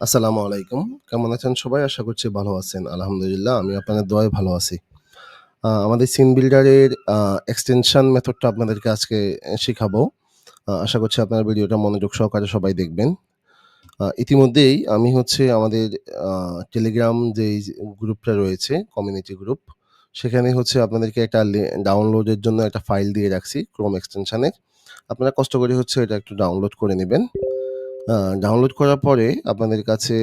আসসালামু আলাইকুম। কেমন আছেন সবাই? আশা করছি ভালো আছেন। আলহামদুলিল্লাহ আমি আপনাদের দোয়ায় ভালো আছি। আমাদের সিন বিল্ডারের এক্সটেনশন মেথডটা আপনাদেরকে আজকে শেখাবো আশা করছি আপনারা ভিডিওটা মনোযোগ সহকারে সবাই দেখবেন। ইতিমধ্যেই আমি হচ্ছে আমাদের টেলিগ্রাম যেই গ্রুপটা রয়েছে, কমিউনিটি গ্রুপ, সেখানে হচ্ছে আপনাদেরকে একটা ডাউনলোডের জন্য একটা ফাইল দিয়ে রাখছি Chrome এক্সটেনশনের। আপনারা কষ্ট করে হচ্ছে এটা একটু ডাউনলোড করে নিবেন। ডাউনলোড করার পরে আপনাদের কাছে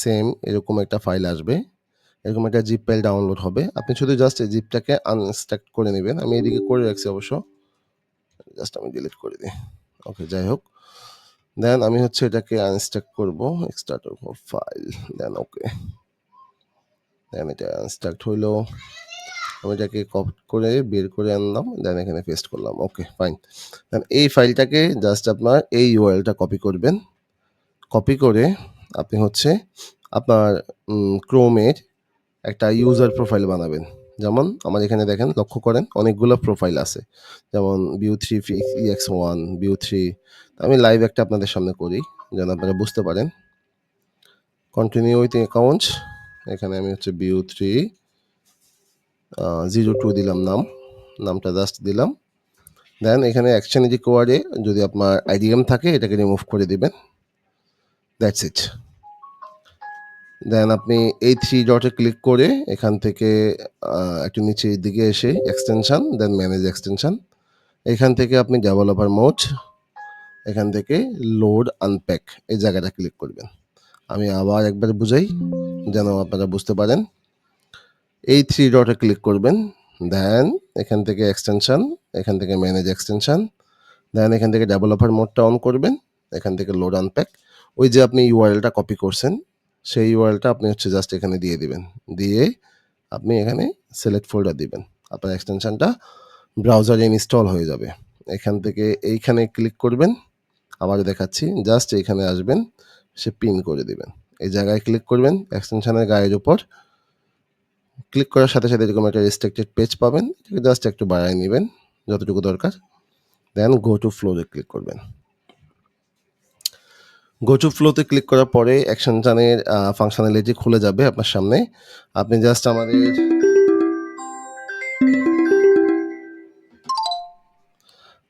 সেম এরকম একটা ফাইল আসবে। এরকম একটা জিপ ফাইল ডাউনলোড হবে। আপনি শুধু জাস্ট এই জিপটাকে আনএক্সট্রাক্ট করে নেবেন আমি এদিকে করে রাখছি অবশ্য। জাস্ট আমি ডিলিট করে দিই। ওকে যাই হোক। দেন আমি হচ্ছে এটাকে আনএক্সট্রাক্ট করব। For file. দেন ওকে। দেন এটা আনএক্সট্রাক্ট হইল। আমি এটাকে কপি করে বের করে আনলাম। দেন এখানে পেস্ট করলাম। Okay fine. দেন এই ফাইলটাকে জাস্ট আপনার এই ইউআরএলটা কপি করবেন। কপি করে আপনি হচ্ছে আপনার ক্রোমের একটা ইউজার প্রোফাইল বানাবেন। যেমন আমার এখানে দেখেন লক্ষ্য করেন অনেকগুলো প্রোফাইল আছে। যেমন Vue3 ফি EX1, Vue3 আমি লাইভ একটা আপনাদের সামনে করি যেন আপনারা বুঝতে পারেন। কন্টিনিউ উইথ অ্যাকাউন্ট এখানে আমি হচ্ছে Vue3 আ 02 দিলাম নাম। নামটা জাস্ট দিলাম। দেন এখানে অ্যাকশন রিকোয়ার্ড এ যদি আপনার আইডিএম থাকে, এটাকে রিমুভ করে দিবেন। That's it. দেন আপনি এই থ্রি ডটে ক্লিক করে এখান থেকে একটু নিচের দিকে এসে এক্সটেনশন দেন ম্যানেজ এক্সটেনশান এখান থেকে আপনি ডেভেলপার মোড এখান থেকে লোড আনপ্যাক এই জায়গাটা ক্লিক করবেন। আমি আবার একবার বুঝাই, যেন আপনারা বুঝতে পারেন। এই থ্রি ডটে ক্লিক করবেন। দেন এখান থেকে এক্সটেনশন, এখান থেকে ম্যানেজ এক্সটেনশন, দেন এখান থেকে ডেভেলপার মোডটা অন করবেন। এখান থেকে লোড আনপ্যাক। ওই যে আপনি ইউআরএলটা কপি করছেন, সেই ইউআরএলটা আপনি হচ্ছে জাস্ট এখানে দিয়ে দিবেন। দিয়ে আপনি এখানে সিলেক্ট ফোল্ডার দিবেন। আপনার এক্সটেনশনটা ব্রাউজারে ইনস্টল হয়ে যাবে। এখান থেকে এইখানে ক্লিক করবেন। আবার দেখাচ্ছি। জাস্ট এইখানে আসবেন, সে পিন করে দিবেন। এই জায়গায় ক্লিক করবেন এক্সটেনশনের গায়ের উপর। ক্লিক করার সাথে, সাথে এরকম একটা রেস্ট্রিক্টেড পেজ পাবেন। এটাকে জাস্ট একটু বাড়ায় নেবেন যতটুকু দরকার। দেন গো টু ফ্লো তে ক্লিক করবেন। গো টু ফ্লোতে ক্লিক করার পরে এক্সটেনশনের আ ফাংশনালিটি খুলে যাবে আপনার সামনে। আপনি জাস্ট আমাদের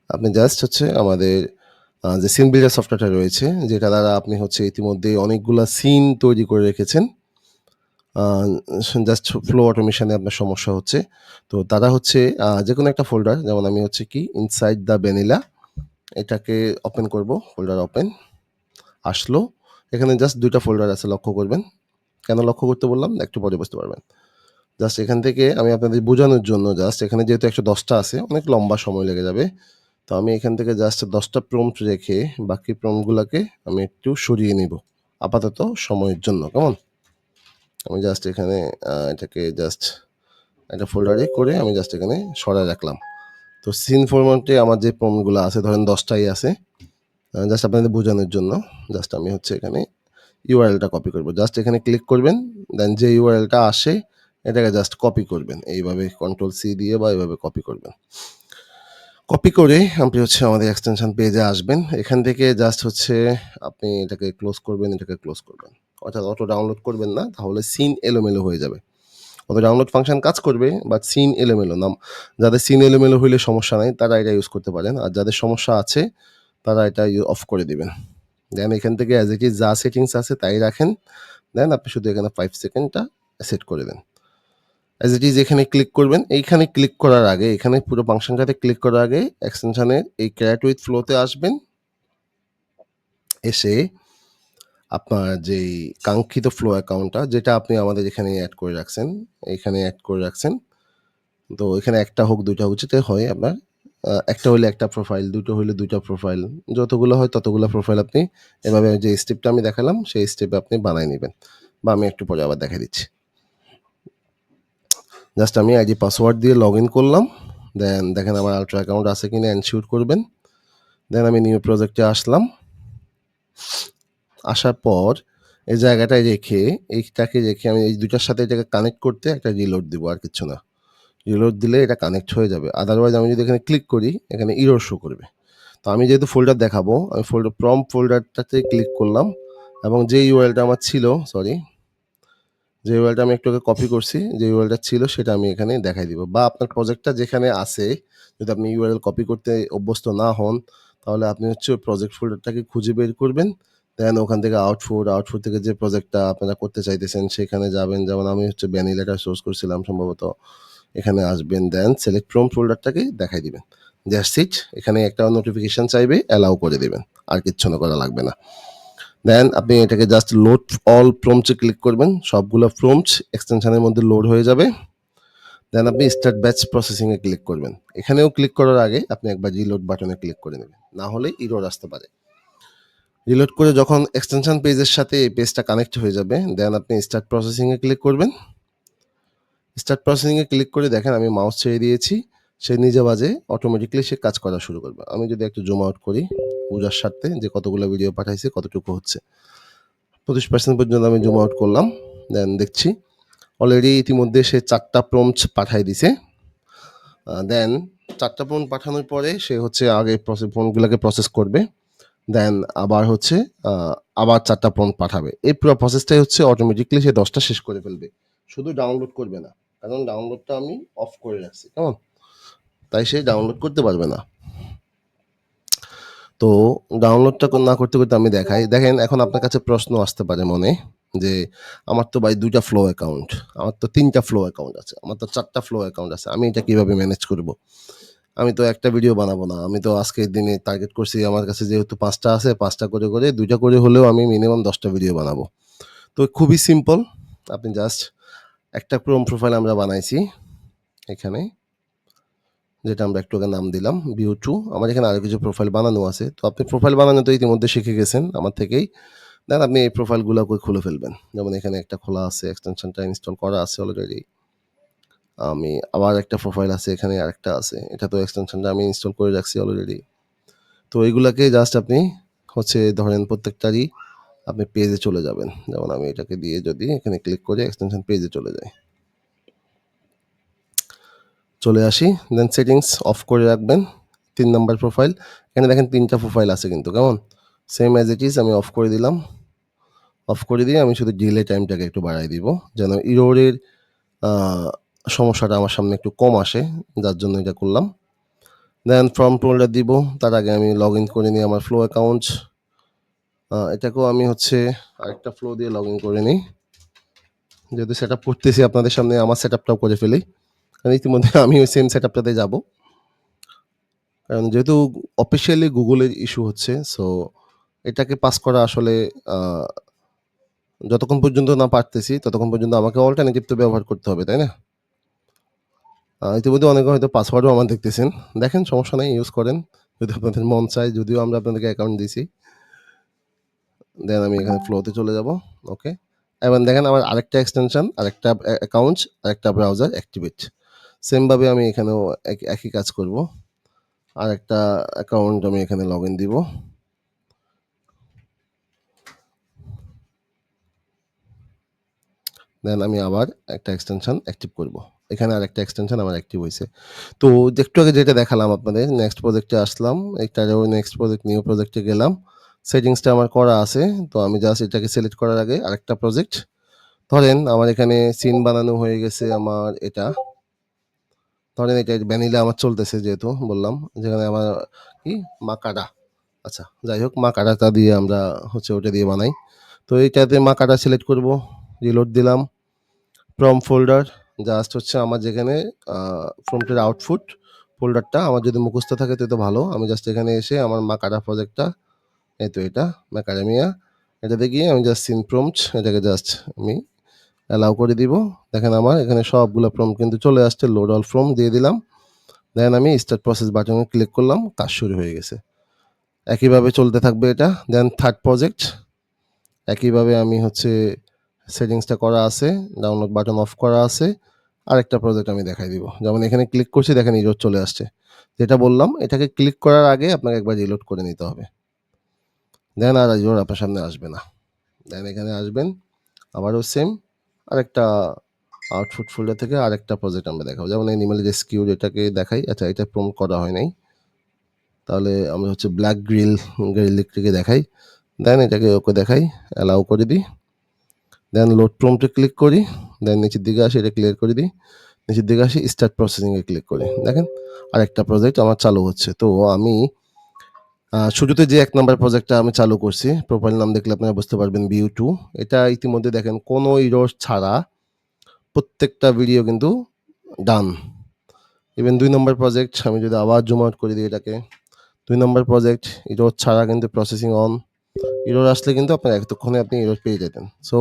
আপনি জাস্ট হচ্ছে আমাদের যে সিন বিল্ডার সফটওয়্যারটা রয়েছে, যেটা দ্বারা আপনি হচ্ছে ইতিমধ্যে অনেকগুলা সিন তৈরি করে রেখেছেন। জাস্ট ফ্লো অটোমেশন আপনার সমস্যা হচ্ছে। তো তারা হচ্ছে যে কোনো একটা ফোল্ডার যেমন আমি হচ্ছে কি ইনসাইড দ্য ভ্যানিলা এটাকে ওপেন করব। Folder open. আসলো। এখানে জাস্ট দুইটা ফোল্ডার আছে, লক্ষ্য করবেন। কেন লক্ষ্য করতে বললাম? একটু পরে বুঝতে পারবেন। জাস্ট এখান থেকে আমি আপনাদের বোঝানোর জন্য জাস্ট এখানে যেহেতু ১১০ দশটা আছে, অনেক লম্বা সময় লেগে যাবে। তো আমি এখান থেকে জাস্ট ১০ টা প্রম্পট রেখে বাকি প্রম্পট গুলাকে আমি একটু সরিয়ে নিব। আপাতত সময়ের জন্য। কেমন? আমি জাস্ট এখানে এটাকে জাস্ট একটা ফোল্ডারে করে আমি জাস্ট এখানে সরায় রাখলাম। তো সিন ফরম্যাটে আমার যে প্রম্পটগুলা আছে ধরেন দশটাই আছে। জাস্ট আপনাদের বোঝানোর জন্য জাস্ট আমি হচ্ছে এখানে ইউআরএলটা কপি করব। জাস্ট এখানে ক্লিক করবেন। দেন যে ইউআরএলটা আসে এটাকে জাস্ট কপি করবেন। এইভাবে কন্ট্রোল সি দিয়ে বা এইভাবে কপি করবেন। কপি করে আপনি হচ্ছে আমাদের এক্সটেনশন পেজে আসবেন। এখান থেকে জাস্ট হচ্ছে আপনি এটাকে ক্লোজ করবেন, এটাকে ক্লোজ করবেন। অর্থাৎ অটো ডাউনলোড করবেন না, তাহলে সিন এলোমেলো হয়ে যাবে। অটো ডাউনলোড ফাংশন কাজ করবে বাট সিন এলোমেলো নাম, যাদের সিন এলোমেলো হইলে সমস্যা নাই, তারা এটা ইউজ করতে পারেন। আর যাদের সমস্যা আছে, তারা এটা অফ করে দেবেন দেন এখান থেকে অ্যাজ ইট ইজ যা সেটিংস আছে, তাই রাখেন। দেন আপনি শুধু এখানে ফাইভ সেকেন্ডটা সেট করে দেন। অ্যাজ ইট ইজ এখানে ক্লিক করবেন। এইখানে ক্লিক করার আগে, এখানে পুরো ফাংশনটাতে ক্লিক করার আগে এক্সটেনশনের এই ক্রিয়েট উইথ ফ্লোতে আসবেন। এসে আপনার যেই কাঙ্ক্ষিত ফ্লো অ্যাকাউন্টটা যেটা আপনি আমাদের এখানে অ্যাড করে রাখছেন, এখানে অ্যাড করে রাখছেন। তো এখানে একটা হোক ২ টা হোক যেটাই হয় আপনার একটা হইলে একটা প্রোফাইল, ২ টো হইলে ২ প্রোফাইল। যতগুলো হয় ততগুলো প্রোফাইল আপনি এভাবে যে স্টেপটা আমি দেখালাম সেই স্টেপে আপনি বানায় নিবেন। বা আমি একটু পরে আবার দেখা দিচ্ছি। জাস্ট আমি আইডি পাসওয়ার্ড দিয়ে লগইন করলাম। দেন দেখেন আমার আল্ট্রা অ্যাকাউন্ট আছে কিনা এনশিওর করবেন। দেন আমি নিউ প্রজেক্টে আসলাম। আসার পর এই জায়গাটায় রেখে, এইটাকে রেখে আমি এই দুটার সাথে এটাকে কানেক্ট করতে একটা রিলোড দিব, আর কিছু না। রিলোড দিলে এটা কানেক্ট হয়ে যাবে। আদারওয়াইজ আমি যদি এখানে ক্লিক করি, এখানে এরর শো করবে। তো আমি যেহেতু ফোল্ডার দেখাবো, আমি ফোল্ডার প্রম্পট ফোল্ডারটাতে ক্লিক করলাম এবং যে ইউএলটা আমার ছিল সরি যে ইউআরএলটা আমি একটু আগে কপি করছি, যে ইউআরএলটা ছিল সেটা আমি এখানে দেখাই দিব বা আপনার প্রজেক্টটা যেখানে আছে, যদি আপনি ইউআরএল কপি করতে অভ্যস্ত না হন, তাহলে আপনি হচ্ছে প্রজেক্ট ফোল্ডারটাকে খুঁজে বের করবেন দেন ওখান থেকে আউটফুট আউটফুট থেকে যে প্রজেক্টটা আপনারা করতে চাইতেছেন, সেখানে যাবেন। যেমন আমি হচ্ছে ভ্যানিলাটা সোর্স করছিলাম সম্ভবত। এখানে আসবেন দেন সিলেক্ট ফ্রম ফোল্ডারটাকে দেখাই দিবেন। জাস্ট ইট এখানে একটা নোটিফিকেশন চাইবে অ্যালাউ করে দেবেন। আর কিচ্ছু না করা লাগবে না। দেন আপনি এটাকে জাস্ট লোড অল প্রোমসে ক্লিক করবেন। সবগুলো প্রোমস এক্সটেনশনের মধ্যে লোড হয়ে যাবে। দেন আপনি স্টার্ট ব্যাচ প্রসেসিংয়ে ক্লিক করবেন। এখানেও ক্লিক করার আগে আপনি একবার রিলোড বাটনে ক্লিক করে নেবেন। না হলে ইরোর আসতে পারে। রিলোড করে যখন এক্সটেনশন পেজের সাথে এই পেজটা কানেক্ট হয়ে যাবে দেন আপনি স্টার্ট প্রসেসিংয়ে ক্লিক করবেন। স্টার্ট প্রসেসিংয়ে ক্লিক করে দেখেন আমি মাউস ছেড়ে দিয়েছি, সে নিজে বাজে অটোমেটিকলি সে কাজ করা শুরু করবে। আমি যদি একটু জুম আউট করি, পূজার স্বার্থে যে কতগুলো ভিডিও পাঠাইছে, কতটুকু হচ্ছে। পঁচিশ পার্সেন্ট পর্যন্ত আমি জুম আউট করলাম দেন দেখছি অলরেডি ইতিমধ্যে সে চারটা প্রম্পট পাঠাই দিছে। দেন চারটা প্রম্পট পাঠানোর পরে সে হচ্ছে আগে প্রসেস ফোনগুলোকে প্রসেস করবে। দেন আবার হচ্ছে আবার চারটা প্রম্পট পাঠাবে। এই পুরো প্রসেসটাই হচ্ছে অটোমেটিকলি সে দশটা শেষ করে ফেলবে। শুধু ডাউনলোড করবে না, কারণ ডাউনলোডটা আমি অফ করে রাখছি, কেমন? তাই সে ডাউনলোড করতে পারবে না। তো ডাউনলোডটা না করতে করতে আমি দেখাই। দেখেন, এখন আপনার কাছে প্রশ্ন আসতে পারে মনে যে, আমার তো ভাই দুইটা ফ্লো অ্যাকাউন্ট আমার তো তিনটা ফ্লো অ্যাকাউন্ট আছে, আমার তো চারটা ফ্লো অ্যাকাউন্ট আছে, আমি এটা কীভাবে ম্যানেজ করব? আমি তো একটা ভিডিও বানাবো না। আমি তো আজকের দিনে টার্গেট করছি আমার কাছে যেহেতু পাঁচটা আছে, পাঁচটা করে করে, দুইটা করে হলেও আমি মিনিমাম দশটা ভিডিও বানাবো। তো খুবই সিম্পল আপনি জাস্ট একটা ক্রোম প্রোফাইল আমরা বানাইছি এখানে, যেটা আমরা একটু আগে নাম দিলাম ভিউ টু আমার এখানে আরও কিছু প্রোফাইল বানানো আছে। তো আপনি প্রোফাইল বানানো তো ইতিমধ্যে শিখে গেছেন আমার থেকেই। দেন আপনি এই প্রোফাইলগুলোকে খুলে ফেলবেন। যেমন এখানে একটা খোলা আছে এক্সটেনশনটা ইনস্টল করা আছে অলরেডি আমি আবার একটা প্রোফাইল আছে, এখানে আরেকটা আছে। এটা তো এক্সটেনশনটা আমি ইনস্টল করে রাখছি অলরেডি তো এইগুলাকে জাস্ট আপনি হচ্ছে ধরেন প্রত্যেকটারই আপনি পেজে চলে যাবেন। যেমন আমি এটাকে দিয়ে যদি এখানে ক্লিক করে এক্সটেনশন পেজে চলে যাই। চলে আসি দেন সেটিংস অফ করে রাখবেন, তিন নাম্বার প্রোফাইল এখানে দেখেন তিনটা প্রোফাইল আছে কিন্তু, কেমন? সেম অ্যাজ ইট ইজ আমি অফ করে দিলাম। অফ করে দিয়ে আমি শুধু ডিলে টাইমটাকে একটু বাড়াই দিব, যেন ইরোরের সমস্যাটা আমার সামনে একটু কম আসে, যার জন্য এটা করলাম। দেন ফর্ম ফোল্ডার দিব, তার আগে আমি লগ ইন করে নিই আমার ফ্লো অ্যাকাউন্ট এটাকেও আমি হচ্ছে আরেকটা ফ্লো দিয়ে লগ ইন করে নিই। যদি সেট আপ করতেছি আপনাদের সামনে, আমার সেট আপটাও করে ফেলি। কারণ ইতিমধ্যে আমি ওই সেম সেট আপটাতে যাব। কারণ যেহেতু অফিসিয়ালি গুগলের ইস্যু হচ্ছে সো এটাকে পাস করা আসলে যতক্ষণ পর্যন্ত না পারতেছি, ততক্ষণ পর্যন্ত আমাকে অল্টারনেটিভ তো ব্যবহার করতে হবে, তাই না? ইতিমধ্যে অনেকে হয়তো পাসওয়ার্ডও আমার দেখতেছেন। দেখেন, সমস্যা নেই ইউজ করেন। যদি আপনাদের মন চায়, যদিও আমরা আপনাদেরকে অ্যাকাউন্ট দিছি। দেন আমি এখানে ফ্লোতে চলে যাব ওকে এবং দেখেন আমার আরেকটা এক্সটেনশন আরেকটা অ্যাকাউন্ট আরেকটা ব্রাউজার অ্যাক্টিভেট সেমভাবে আমি এখানেও এক- একই কাজ করব। আর একটা অ্যাকাউন্ট আমি এখানে লগ ইন দিব। দেন আমি আবার একটা এক্সটেনশন অ্যাক্টিভ করব। এখানে আর একটা এক্সটেনশন আমার অ্যাক্টিভ হয়েছে তো একটু আগে যেটা দেখালাম আপনাদের নেক্সট প্রজেক্টে আসলাম এটারও নেক্সট প্রজেক্ট নিউ প্রজেক্টে গেলাম। সেটিংসটা আমার করা আছে, তো আমি জাস্ট এটাকে সিলেক্ট করার আগে আরেকটা প্রজেক্ট ধরেন আমার এখানে সিন বানানো হয়ে গেছে আমার এটা। ধরেন এটা ভ্যানিলা আমার চলতেছে যেহেতু, বললাম। যেখানে আমার কি? মাকাডা আচ্ছা যাই হোক মা মাকাডাটা দিয়ে আমরা হচ্ছে ওটা দিয়ে বানাই। তো এইটাতে মাকাডা সিলেক্ট করব রিলোড দিলাম। ফ্রম ফোল্ডার জাস্ট হচ্ছে আমার যেখানে ফ্রমটের আউটপুট ফোল্ডারটা আমার যদি মুখস্থ থাকে তো ভালো। আমি জাস্ট এখানে এসে আমার মাকাডা প্রজেক্টটা এই তো এটা ম্যাকাডেমিয়া এটাতে গিয়ে আমি জাস্ট সিন প্রম্পট এটাকে জাস্ট আমি অ্যালাউ করে দিব। দেখেন আমার এখানে সবগুলো প্রম্পট কিন্তু চলে আসছে লোড অল ফ্রম দিয়ে দিলাম। দেন আমি স্টার্ট প্রসেস বাটনে ক্লিক করলাম, কাজ শুরু হয়ে গেছে। একইভাবে চলতে থাকবে এটা দেন থার্ড প্রজেক্ট একইভাবে আমি হচ্ছে সেটিংসটা করা আছে ডাউনলোড বাটন অফ করা আছে, আরেকটা প্রজেক্ট আমি দেখাই দিব। যেমন এখানে ক্লিক করছি, দেখেন ইরোড চলে আসছে। যেটা বললাম, এটাকে ক্লিক করার আগে আপনাকে একবার রিলোড করে নিতে হবে। দেন আর ইরোড আপনার সামনে আসবে না। দেন এখানে আসবেন, আবারও সেম আরেকটা আউটপুট ফোল্ডার থেকে আরেকটা প্রজেক্ট আমরা দেখাবো। যেমন অ্যানিমাল রেস্কিউ এটাকে দেখাই আচ্ছা এটা প্রমোট করা হয় নাই। তাহলে আমরা হচ্ছে ব্ল্যাক গ্রিল গ্রিল দেখাই। দেন এটাকে ওকে দেখাই অ্যালাউ করে দিই। দেন লোড প্রম্পটে ক্লিক করি দেন নিচের দিকে আসি, এটা ক্লিয়ার করে দিই। নিচের দিকে আসি স্টার্ট প্রসেসিংয়ে ক্লিক করি। দেখেন আর একটা প্রজেক্ট আমার চালু হচ্ছে। তো আমি শুরুতে যে এক নম্বর প্রজেক্টটা আমি চালু করছি প্রোফাইল নাম দেখলে আপনারা বুঝতে পারবেন ভিউ টু এটা ইতিমধ্যে দেখেন, কোনো ইরোর ছাড়া প্রত্যেকটা ভিডিও কিন্তু ডান ইভেন দুই নম্বর প্রজেক্ট আমি যদি আবার জুম আউট করে দিই এটাকে, দুই নম্বর প্রজেক্ট ইরোর ছাড়া কিন্তু প্রসেসিং অন ইরোর আসলে কিন্তু আপনার এতক্ষণে আপনি ইরোর পেয়ে যেতেন। সো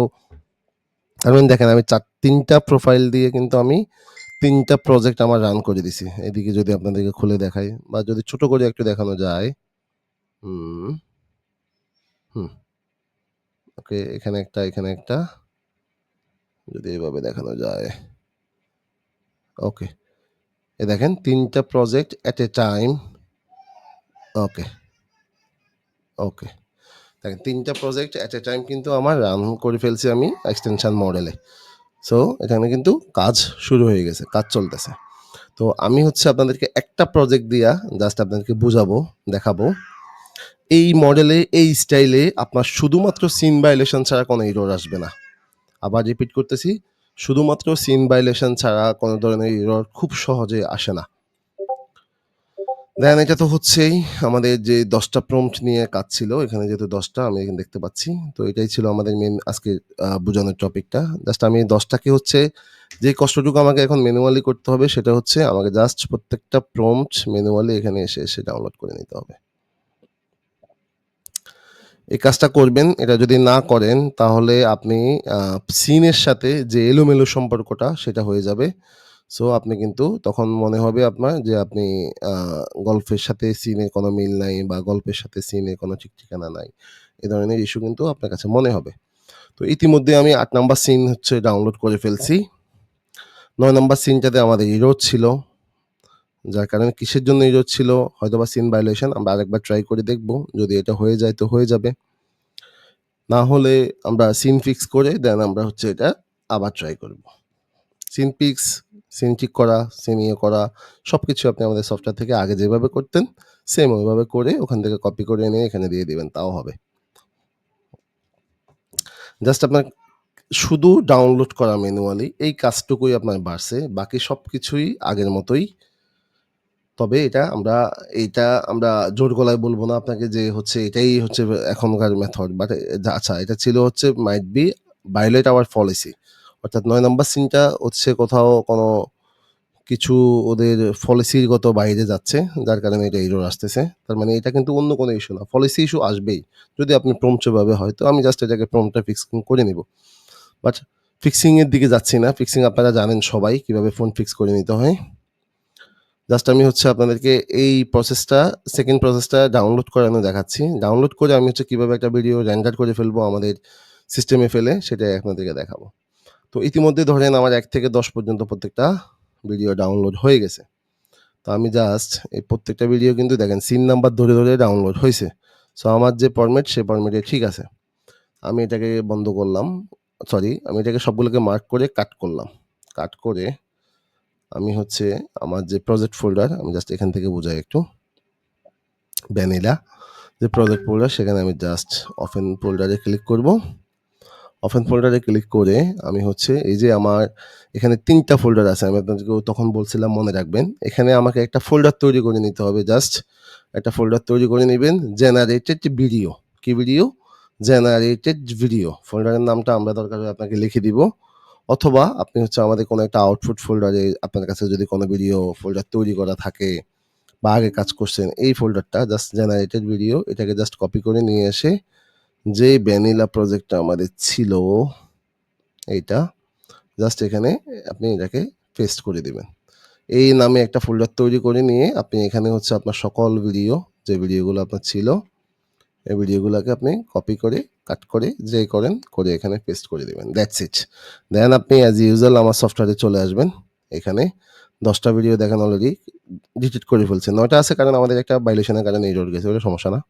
মানে দেখেন, আমি চার, তিনটা প্রোফাইল দিয়ে কিন্তু আমি তিনটা প্রজেক্ট আমার রান করে দিছি। এদিকে যদি আপনাদেরকে খুলে দেখাই, বা যদি ছোট করে একটু দেখানো যায়। হুম হুম। ওকে, এখানে একটা এখানে একটা। যদি এইভাবে দেখানো যায়। ওকে। এ দেখেন, তিনটা project at a time okay. Okay. দেখেন, তিনটা প্রজেক্ট অ্যাট এ টাইম কিন্তু আমার রান করে ফেলছি আমি এক্সটেনশন মডেলে সো এখানে কিন্তু কাজ শুরু হয়ে গেছে, কাজ চলতেছে। তো আমি হচ্ছে আপনাদেরকে একটা প্রজেক্ট দিয়া জাস্ট আপনাদেরকে বুঝাবো, দেখাবো। এই মডেলে এই স্টাইলে আপনার শুধুমাত্র সিন ভাইলেশন ছাড়া কোনো ইরোর আসবে না। আবার রিপিট করতেছি, শুধুমাত্র সিন ভাইলেশন ছাড়া কোনো ধরনের ইরোর খুব সহজে আসে না। দেন এটা তো হচ্ছেই। আমাদের যে দশটা প্রম্পট নিয়ে কাজ ছিল, এখানে যেহেতু দশটা, আমি এখানে দেখতে পাচ্ছি। তো এটাই ছিল আমাদের মেন আজকে বোঝানোর টপিকটা জাস্ট আমি দশটাকে হচ্ছে, যে কষ্টটুকু আমাকে এখন ম্যানুয়ালি করতে হবে, সেটা হচ্ছে আমাকে জাস্ট প্রত্যেকটা প্রম্পট ম্যানুয়ালি এখানে এসে এসে ডাউনলোড করে নিতে হবে। এই কাজটা করবেন, এটা যদি না করেন, তাহলে আপনি সিনের সাথে যে এলোমেলো সম্পর্কটা, সেটা হয়ে যাবে। সো আপনি কিন্তু তখন মনে হবে আপনার যে আপনি গল্পের সাথে সিনের কোনো মিল নাই বা গল্পের সাথে সিনের কোনো ঠিক ঠিকানা নাই। এ ধরনের ইস্যু কিন্তু আপনার কাছে মনে হবে। তো ইতিমধ্যে আমি আট নাম্বার সিন হচ্ছে ডাউনলোড করে ফেলছি। নয় নাম্বার সিনটাতে আমাদের ইরোড ছিল, যার কারণে কিসের জন্য ইরোড ছিল, হয়তোবা সিন ভাইলেশন আমরা আরেকবার ট্রাই করে দেখব, যদি এটা হয়ে যায় তো হয়ে যাবে। না হলে আমরা সিন ফিক্স করে দেন আমরা হচ্ছে এটা আবার ট্রাই করব। সিন পিক্স সিন ঠিক করা সিন ইয়ে করা সব কিছু আপনি আমাদের সফটওয়্যার থেকে আগে যেভাবে করতেন সেম ওইভাবে করে ওখান থেকে কপি করে এনে এখানে দিয়ে দেবেন, তাও হবে। জাস্ট আপনার শুধু ডাউনলোড করা ম্যানুয়ালি এই কাজটুকুই আপনার বাড়ছে, বাকি সব কিছুই আগের মতোই। তবে এটা আমরা এটা আমরা জোর গলায় বলব না আপনাকে যে হচ্ছে এটাই হচ্ছে এখনকার মেথড বাট আচ্ছা এটা ছিল হচ্ছে might be violate our policy অর্থাৎ নয় নম্বর সিনটা হচ্ছে কোথাও কোনো কিছু ওদের পলিসিগত বাইরে যাচ্ছে, যার কারণে এটা এরর আসতেছে। তার মানে এটা কিন্তু অন্য কোনো ইস্যু না। পলিসি ইস্যু আসবেই। যদি আপনি প্রম্পচভাবে হয়, তো আমি জাস্ট এটাকে প্রম্পটা ফিক্সিং করে নিব। বাট ফিক্সিংয়ের দিকে যাচ্ছি না। ফিক্সিং আপনারা জানেন সবাই কীভাবে ফোন ফিক্স করে নিতে হয়। জাস্ট আমি হচ্ছে আপনাদেরকে এই প্রসেসটা সেকেন্ড প্রসেসটা ডাউনলোড করানো দেখাচ্ছি। ডাউনলোড করে আমি হচ্ছে কীভাবে একটা ভিডিও রেন্ডার করে ফেলব আমাদের সিস্টেমে ফেলে, সেটাই আপনাদেরকে দেখাবো। তো ইতিমধ্যে ধরেন আমার এক থেকে দশ পর্যন্ত প্রত্যেকটা ভিডিও ডাউনলোড হয়ে গেছে। তো আমি জাস্ট এই প্রত্যেকটা ভিডিও কিন্তু দেখেন সিন নাম্বার ধরে ধরে ডাউনলোড হয়েছে। সো আমার যে ফরম্যাট সে ফরম্যাটে ঠিক আছে। আমি এটাকে বন্ধ করলাম সরি আমি এটাকে সবগুলোকে মার্ক করে কাট করলাম। কাট করে আমি হচ্ছে আমার যে প্রজেক্ট ফোল্ডার আমি জাস্ট এখান থেকে বোঝাই একটু। ভ্যানিলা যে প্রজেক্ট ফোল্ডার সেখানে আমি জাস্ট অফেন ফোল্ডারে ক্লিক করব। অফেন ফোল্ডারে ক্লিক করে আমি হচ্ছে এই যে আমার এখানে তিনটা ফোল্ডার আছে। আমি আপনাদেরকে তখন বলছিলাম মনে রাখবেন। এখানে আমাকে একটা ফোল্ডার তৈরি করে নিতে হবে। জাস্ট একটা ফোল্ডার তৈরি করে নেবেন। জেনারেটেড ভিডিও কি ভিডিও জেনারেটেড ভিডিও ফোল্ডারের নামটা আমরা দরকার আপনাকে লিখে দিব। অথবা আপনি হচ্ছে আমাদের কোনো একটা আউটপুট ফোল্ডারে আপনার কাছে যদি কোনো ভিডিও ফোল্ডার তৈরি করা থাকে বা আগে কাজ করছেন, এই ফোল্ডারটা জাস্ট জেনারেটেড ভিডিও এটাকে জাস্ট কপি করে নিয়ে এসে যে ভ্যানিলা প্রজেক্টটা আমাদের ছিল, এইটা জাস্ট এখানে আপনি এটাকে পেস্ট করে দেবেন। এই নামে একটা ফোল্ডার তৈরি করে নিয়ে আপনি এখানে হচ্ছে আপনার সকল ভিডিও যে ভিডিওগুলো আপনার ছিল, এই ভিডিওগুলোকে আপনি কপি করে কাট করে, যে করেন, করে এখানে পেস্ট করে দেবেন। দ্যাটস ইট দেন আপনি অ্যাজ ইউজুয়াল আমার সফটওয়্যারে চলে আসবেন। এখানে দশটা ভিডিও দেখেন অলরেডি ডিলিট করে ফেলছেন। নয়টা আছে কারণ আমাদের একটা ভাইলেশনের কারণে এরর গেছে, ওটা সমস্যা না।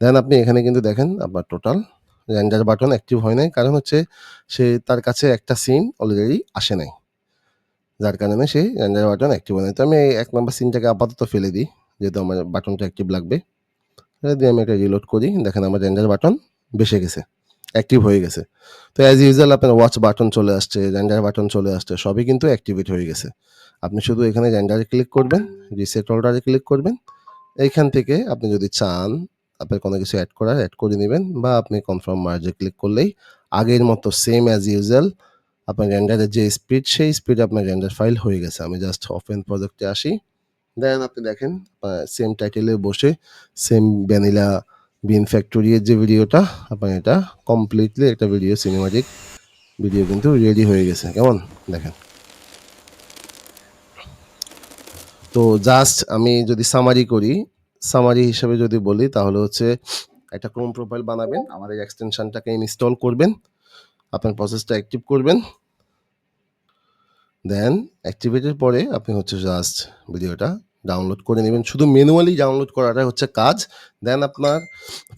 দেন আপনি এখানে কিন্তু দেখেন আপনার টোটাল রেন্ডার বাটন অ্যাক্টিভ হয় নাই। কারণ হচ্ছে সে তার কাছে একটা সিন অলরেডি আসে নাই। যার কারণে সে রেন্ডার বাটন অ্যাক্টিভ হয় নাই। তো আমি এই এক নম্বর সিনটাকে আপাতত ফেলে দিই, যেহেতু আমার বাটনটা অ্যাক্টিভ লাগবে। এটা দিয়ে আমি এটা রিলোড করি। দেখেন আমার রেন্ডার বাটন বেসে গেছে অ্যাক্টিভ হয়ে গেছে। তো অ্যাজ ইউজুয়াল আপনার ওয়াচ বাটন চলে আসছে রেন্ডার বাটন চলে আসছে, সবই কিন্তু অ্যাক্টিভেট হয়ে গেছে। আপনি শুধু এখানে রেন্ডারে ক্লিক করবেন রিসেট অল্ডারে ক্লিক করবেন। এইখান থেকে আপনি যদি চান আপনার কোনো কিছু অ্যাড করার অ্যাড করে নেবেন বা আপনি কনফার্ম মার্জে ক্লিক করলেই আগের মতো সেম অ্যাজ ইউজুয়াল আপনার রেন্ডারের যে স্পিড সেই স্পিড আপনার রেন্ডার ফাইল হয়ে গেছে। আমি জাস্ট ওপেন প্রজেক্টে আসি। দেন আপনি দেখেন সেম টাইটেলে বসে সেম ভ্যানিলা বিন ফ্যাক্টরির যে ভিডিওটা আপনার এটা কমপ্লিটলি একটা ভিডিও সিনেমাটিক ভিডিও কিন্তু রেডি হয়ে গেছে। কেমন? দেখেন। তো জাস্ট আমি যদি সামারি করি সামারি হিসেবে যদি বলি, তাহলে হচ্ছে একটা ক্রোম প্রোফাইল বানাবেন আমাদের এক্সটেনশনটাকে ইনস্টল করবেন, আপনার প্রসেসটা অ্যাক্টিভ করবেন দেন অ্যাক্টিভেটের পরে আপনি হচ্ছে জাস্ট ভিডিওটা ডাউনলোড করে নেবেন। শুধু ম্যানুয়ালি ডাউনলোড করাটাই হচ্ছে কাজ দেন আপনার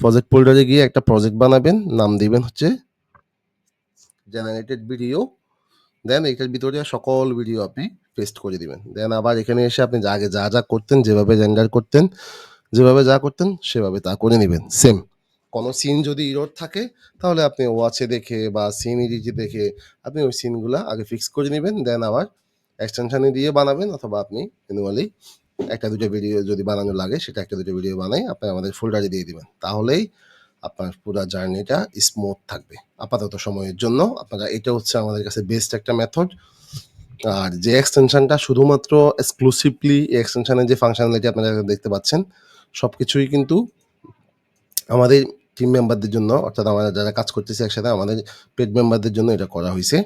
প্রজেক্ট ফোল্ডারে গিয়ে একটা প্রজেক্ট বানাবেন, নাম দিবেন হচ্ছে জেনারেটেড ভিডিও দেন এটার ভিতরে সকল ভিডিও আপনি পেস্ট করে দিবেন। দেন আবার এখানে এসে আপনি আগে যা যা করতেন, যেভাবে রেন্ডার করতেন যেভাবে যা করতেন, সেভাবে তা করে নেবেন। সেম কোনো সিন যদি ইরোড থাকে, তাহলে আপনি ওয়াচে দেখে বা সিন ইডিটে দেখে আপনি ওই সিনগুলো আগে ফিক্স করে নেবেন দেন আবার এক্সটেনশনে দিয়ে বানাবেন অথবা আপনি ম্যানুয়ালি একটা দুটো ভিডিও যদি বানানো লাগে, সেটা একটা দুটো ভিডিও বানাই আপনি আমাদের ফোল্ডারে দিয়ে দিবেন। তাহলেই আপনার পুরো জার্নিটা স্মুথ থাকবে। আপাতত সময়ের জন্য আপনারা এটা হচ্ছে আমাদের কাছে বেস্ট একটা মেথড আর যে এক্সটেনশনটা শুধুমাত্র এক্সক্লুসিভলি এক্সটেনশনের যে ফাংশনালিটি আপনারা দেখতে পাচ্ছেন সব কিছুই কিন্তু আমাদের টিম মেম্বারদের জন্য, অর্থাৎ আমরা যারা কাজ করতেছি একসাথে, আমাদের পেড মেম্বারদের জন্য এটা করা হয়েছে।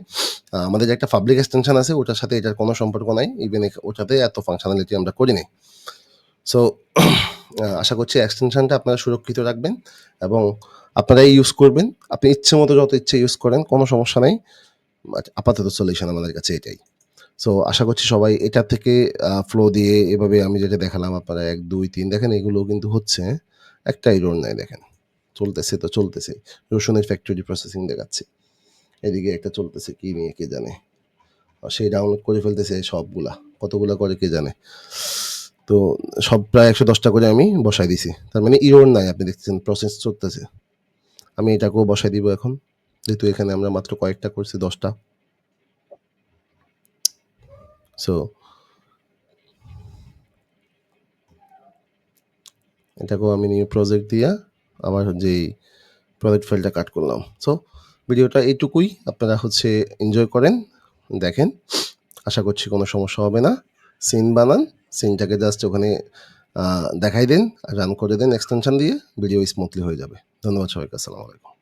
আমাদের একটা পাবলিক এক্সটেনশন আছে, ওটার সাথে এটার কোনো সম্পর্ক নাই। ইভেন ওটাতে এত ফাংশনালিটি আমরা করি নাই। সো আশা করছি এক্সটেনশনটা আপনারা সুরক্ষিত রাখবেন এবং আপনারাই ইউজ করবেন। আপনি ইচ্ছে মতো যত ইচ্ছে ইউজ করেন, কোনো সমস্যা নেই। But আপাতত সলিউশন আমাদের কাছে এটাই। সো আশা করছি সবাই এটা থেকে ফ্লো দিয়ে এভাবে আমি যেটা দেখালাম আপনারা এক, দুই, তিন, দেখেন এগুলো কিন্তু হচ্ছে, একটা ইরোর নাই দেখেন। চলতেছে তো চলতেছে। রসুনের ফ্যাক্টরি প্রসেসিং দেখাচ্ছে। এদিকে একটা চলতেছে, কি নিয়ে কে জানে। সেই ডাউনলোড করে ফেলতেছে সবগুলা। কতগুলা করে কে জানে। তো সব প্রায় একশো দশটা করে আমি বসাই দিছি। তার মানে ইরোর নাই, আপনি দেখতেছেন প্রসেস চলতেছে। আমি এটাকেও বসাই দিব এখন। যেহেতু এখানে আমরা মাত্র কয়েকটা করছি, দশটা। সো এটাকেও আমি নিউ প্রজেক্ট দিয়া আমার যেই প্রজেক্ট ফাইলটা কাট করলাম। সো ভিডিওটা এইটুকুই। আপনারা হচ্ছে এনজয় করেন, দেখেন। আশা করছি কোনো সমস্যা হবে না। সিন বানান সিনটাকে জাস্ট ওখানে দেখাই দেন রান করে দেন এক্সটেনশন দিয়ে ভিডিও স্মুথলি হয়ে যাবে। ধন্যবাদ সবাইকে, আসসালামু আলাইকুম।